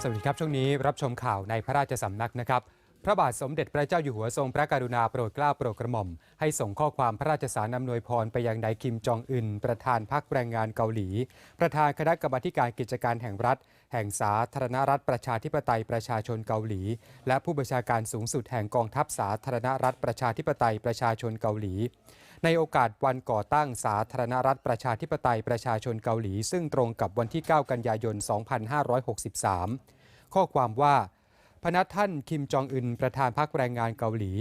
สวัสดีครับ ช่วงนี้รับชมข่าวในพระราชสำนักนะครับ พระบาทสมเด็จพระเจ้าอยู่หัวทรงพระกรุณาโปรดเกล้าโปรดกระหม่อม ให้ส่งข้อความพระราชสารอำนวยพรไปยังนายคิมจองอึนประธานพรรคแรงงานเกาหลี ประธานคณะกรรมการกิจการแห่งรัฐ แห่งสาธารณรัฐประชาธิปไตยประชาชนเกาหลี และผู้บัญชาการสูงสุดแห่งกองทัพสาธารณรัฐประชาธิปไตยประชาชนเกาหลี ในโอกาสวันก่อตั้งสาธารณรัฐประชาธิปไตยประชาชนเกาหลี ซึ่งตรงกับวันที่ 9 กันยายน 2563 ข้อความว่า พนักท่านคิมจองอึนประธานพรรคแรงงานเกาหลี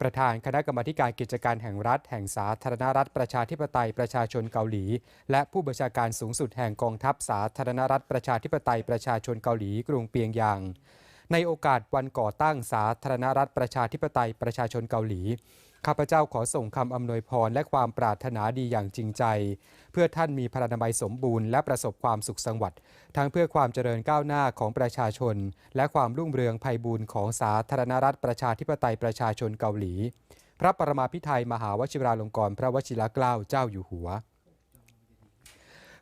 ประธานคณะกรรมการกิจการแห่งรัฐ แห่งสาธารณรัฐประชาธิปไตยประชาชนเกาหลี และผู้บัญชาการสูงสุดแห่งกองทัพสาธารณรัฐประชาธิปไตยประชาชนเกาหลีกรุงเปียงยางในโอกาสวันก่อตั้งสาธารณรัฐประชาธิปไตยประชาชนเกาหลี ข้าพเจ้าขอส่งคำอำนวยพรและความปรารถนาดีอย่างจริงใจ เพื่อท่านมีพลานามัยสมบูรณ์และประสบความสุขสังวัตทั้งเพื่อความเจริญก้าวหน้าของประชาชน และความรุ่งเรืองไพบูรณ์ของสาธารณรัฐประชาธิปไตยประชาชนเกาหลี พระปรมาภิไธยมหาวชิราลงกรณ์พระวชิรเกล้าเจ้าอยู่หัว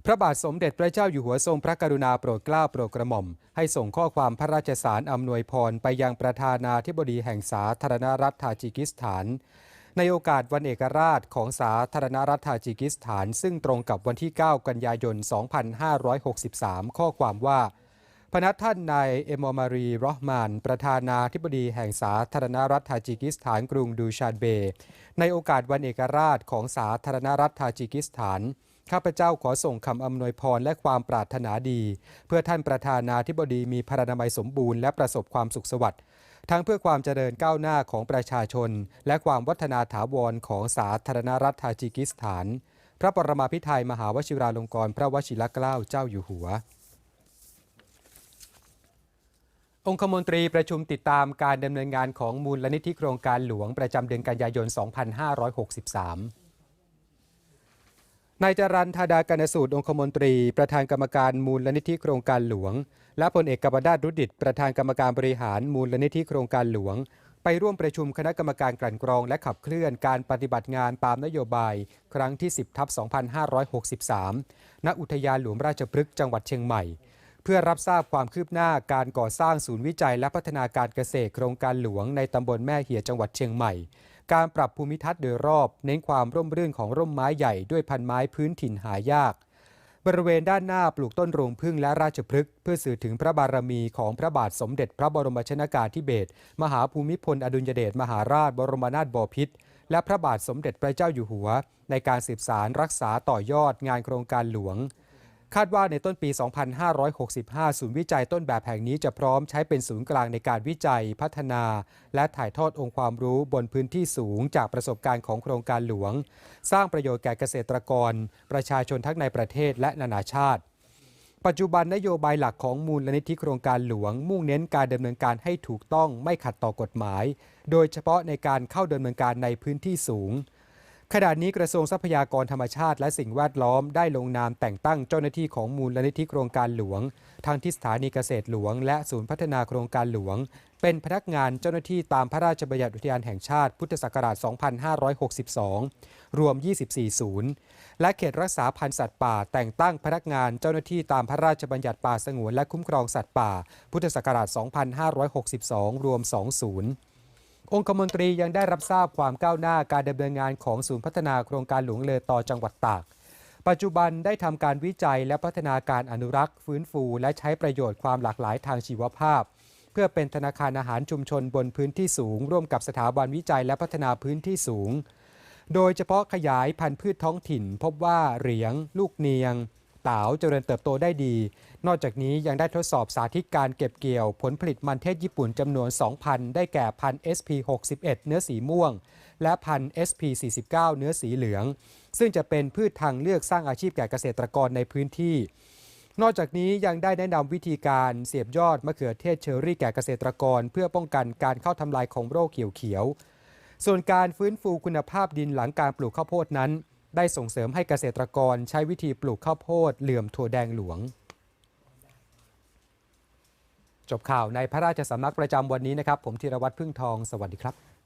พระบาทสมเด็จพระเจ้าอยู่หัวทรงพระกรุณาโปรดเกล้าโปรดกระหม่อม ให้ส่งข้อความพระราชสารอำนวยพร ไปยังประธานาธิบดีแห่งสาธารณรัฐทาจิกิสถาน ในโอกาสวันเอกราชของสาธารณรัฐทาจิกิสถาน ซึ่งตรงกับวันที่ 9 กันยายน 2563 ข้อความว่า พนักท่านนายเอมอมารีรอห์มาน ประธานาธิบดีแห่งสาธารณรัฐทาจิกิสถานกรุงดูชานเบ ในโอกาสวันเอกราชของสาธารณรัฐทาจิกิสถานข้าพเจ้าขอส่งคำอำนวยพรและความปรารถนาดี เพื่อท่านประธานาธิบดีมีพลานามัยสมบูรณ์และประสบความสุขสวัสดิ์ ทั้งเพื่อความเจริญก้าวหน้าของประชาชน และความวัฒนาถาวรของสาธารณรัฐทาจิกิสถาน พระปรมาภิไธยมหาวชิราลงกรณพระวชิรเกล้าเจ้าอยู่หัว องคมนตรีประชุมติดตามการดำเนินงานของมูลนิธิโครงการหลวงประจำเดือนกันยายน 2563 นายจรันธาดากนสูตรองคมนตรี ประธานกรรมการมูลนิธิโครงการหลวง และพลเอกกบดาษรุดิตประธานกรรมการบริหารมูลนิธิโครงการหลวง ไปร่วมประชุมคณะกรรมการกลั่นกรอง และขับเคลื่อนการปฏิบัติงานตามนโยบาย ครั้งที่ 10ทับ2563 ณอุทยานหลวงราชพฤกษ์จังหวัดเชียงใหม่ เพื่อรับทราบความคืบหน้าการก่อสร้างศูนย์วิจัยและพัฒนาการเกษตรโครงการหลวงในตำบลแม่เหียจังหวัดเชียงใหม่ การปรับภูมิทัศน์โดยรอบ เน้นความร่มรื่นของร่มไม้ใหญ่ด้วยพันไม้พื้นถิ่นหายาก บริเวณด้านหน้าปลูกต้นโรงพึ่งและราชพฤกษ์เพื่อสื่อถึงพระบารมีของพระบาทสมเด็จพระบรมชนากาธิเบศรมหาภูมิพลอดุลยเดชมหาราชบรมนาถบพิตรและพระบาทสมเด็จพระเจ้าอยู่หัว ในการสืบสารรักษาต่อยอดงานโครงการหลวง คาดว่าในต้นปี 2565 ศูนย์วิจัยต้นแบบแห่งนี้จะพร้อมใช้เป็นศูนย์กลางในการวิจัย พัฒนา และถ่ายทอดองค์ความรู้บนพื้นที่สูงจากประสบการณ์ของโครงการหลวง สร้างประโยชน์แก่เกษตรกร ประชาชนทั้งในประเทศและนานาชาติ ปัจจุบันนโยบายหลักของมูลนิธิโครงการหลวง มุ่งเน้นการดำเนินการให้ถูกต้องไม่ขัดต่อกฎหมาย โดยเฉพาะในการเข้าดำเนินการในพื้นที่สูง ขณะนี้กระทรวงทรัพยากรธรรมชาติ และสิ่งแวดล้อมได้ลงนามแต่งตั้งเจ้าหน้าที่ของมูลนิธิโครงการหลวงทั้งที่สถานีเกษตรหลวง และศูนย์พัฒนาโครงการหลวง เป็นพนักงานเจ้าหน้าที่ตามพระราชบัญญัติอุทยานแห่งชาติพุทธศักราช 2562 รวม 24 ศูนย์ และเขตรักษาพันธุ์สัตว์ป่า แต่งตั้งพนักงานเจ้าหน้าที่ตามพระราชบัญญัติป่าสงวนและคุ้มครองสัตว์ป่า พุทธศักราช 2562 รวม 2 ศูนย์ องคมนตรียังได้รับทราบความก้าวหน้าการดำเนินงานของศูนย์พัฒนาโครงการหลวงเลอต่อจังหวัดตาก ปัจจุบันได้ทำการวิจัยและพัฒนาการอนุรักษ์ ฟื้นฟู และใช้ประโยชน์ความหลากหลายทางชีวภาพ เพื่อเป็นธนาคารอาหารชุมชนบนพื้นที่สูง ร่วมกับสถาบันวิจัยและพัฒนาพื้นที่สูง โดยเฉพาะขยายพันธุ์พืชท้องถิ่น พบว่าเหรียง ลูกเนียง เต๋าเจริญเติบโตได้ดี นอกจากนี้ยังได้ทดสอบสาธิตการเก็บเกี่ยว ผลผลิตมันเทศญี่ปุ่นจำนวน 2,000 ได้แก่พัน SP 61 เนื้อสีม่วง และพัน SP 49 เนื้อสีเหลือง ซึ่งจะเป็นพืชทางเลือกสร้างอาชีพแก่เกษตรกรในพื้นที่ นอกจากนี้ยังได้แนะนำวิธีการเสียบยอดมะเขือเทศเชอรี่แก่เกษตรกร เพื่อป้องกันการเข้าทำลายของโรคเขียวเขียว ส่วนการฟื้นฟูคุณภาพดินหลังการปลูกข้าวโพดนั้น ได้ส่งเสริมให้เกษตรกรใช้วิธีปลูกข้าวโพดเหลื่อมถั่วแดงหลวง จบข่าวในพระราชสำนักประจำวันนี้นะครับ ผมธีรวัตรพึ่งทอง สวัสดีครับ